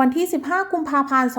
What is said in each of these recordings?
วันที่ 15 กุมภาพันธ์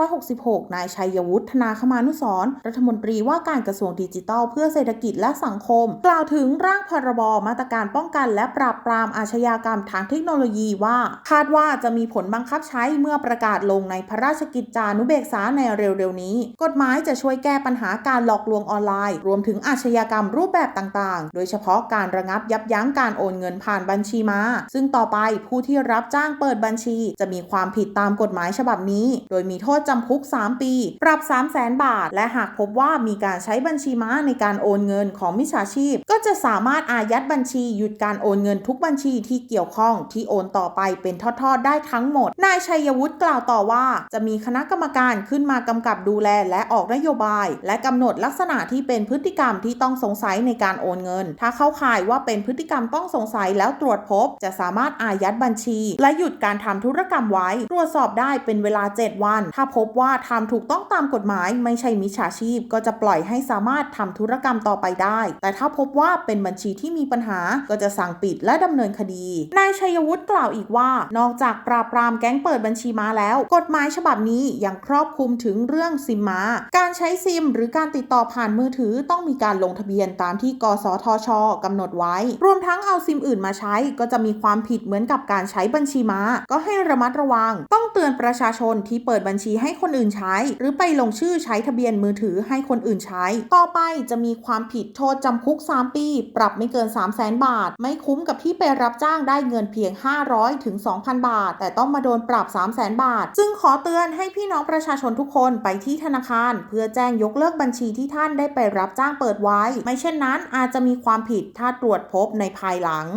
2566 นายชัยวุฒิ ธนาคมานุสรรัฐมนตรีว่าการกระทรวงดิจิทัล เพื่อเศรษฐกิจและสังคม กล่าวถึงร่างพรบมาตรการป้องกันและปราบปรามอาชญากรรมทางเทคโนโลยีว่า คาดว่าจะมีผลบังคับใช้เมื่อประกาศลงในพระราชกิจจานุเบกษาในเร็วๆ นี้ กฎหมายจะช่วยแก้ปัญหาการหลอกลวงออนไลน์ รวมถึงอาชญากรรมรูปแบบต่างๆ โดยเฉพาะการระงับยับยั้งการโอนเงินผ่านบัญชีมา ซึ่งต่อไปผู้ที่รับจ้างเปิดบัญชีจะมีความผิดตามกฎหมายฉบับนี้ โดยมีโทษจำคุก 3 ปี ปรับ 3 0 0แสนบาท และหากพบว่ามีการใช้บัญชีม้าในการโอนเงินของมิจฉาชีพ ก็จะสามารถอายัดบัญชีหยุดการโอนเงินทุกบัญชีที่เกี่ยวข้องที่โอนต่อไปเป็นทอดๆ ได้ทั้งหมด นายชัยวุฒิกล่าวต่อว่า จะมีคณะกรรมการขึ้นมากำกับดูแลและออกนโยบาย และกำหนดลักษณะที่เป็นพฤติกรรมที่ต้องสงสัยในการโอนเงิน ถ้าเข้าข่ายว่าเป็นพฤติกรรมต้องสงสัยแล้วตรวจพบ จะสามารถอายัดบัญชี และหยุดการทำธุรกรรมไว้วจสอบได้เป็นเวลา 7 วัน ถ้าพบว่าทำถูกต้องตามกฎหมายไม่ใช่มิจฉาชีพ ก็จะปล่อยให้สามารถทำธุรกรรมต่อไปได้ แต่ถ้าพบว่าเป็นบัญชีที่มีปัญหาก็จะสั่งปิดและดำเนินคดี นายชัยวุฒิกล่าวอีกว่า นอกจากปราบปรามแก๊งเปิดบัญชีม้าแล้ว กฎหมายฉบับนี้ยังครอบคลุมถึงเรื่องซิมม้า การใช้ซิม หรือการติดต่อผ่านมือถือต้องมีการลงทะเบียนตามที่กสทชกำหนดไว้ รวมทั้งเอาซิมอื่นมาใช้ก็จะมีความผิดเหมือนกับการใช้บัญชีม้า ก็ให้ระมัดระวังต้องเตือนประชาชนที่เปิดบัญชีให้คนอื่นใช้ หรือไปลงชื่อใช้ทะเบียนมือถือให้คนอื่นใช้ ต่อไปจะมีความผิดโทษจำคุก 3 ปี ปรับไม่เกิน 3 0 0แสนบาท ไม่คุ้มกับที่ไปรับจ้างได้เงินเพียง 500ถึง2,000 บาท แต่ต้องมาโดนปรับ 3 0 0แสนบาทจึงขอเตือนให้พี่น้องประชาชนทุกคนไปที่ธนาคาร เพื่อแจ้งยกเลิกบัญชีที่ท่านได้ไปรับจ้างเปิดไว้ ไม่เช่นนั้นอาจจะมีความผิดถ้าตรวจพบในภายหลัง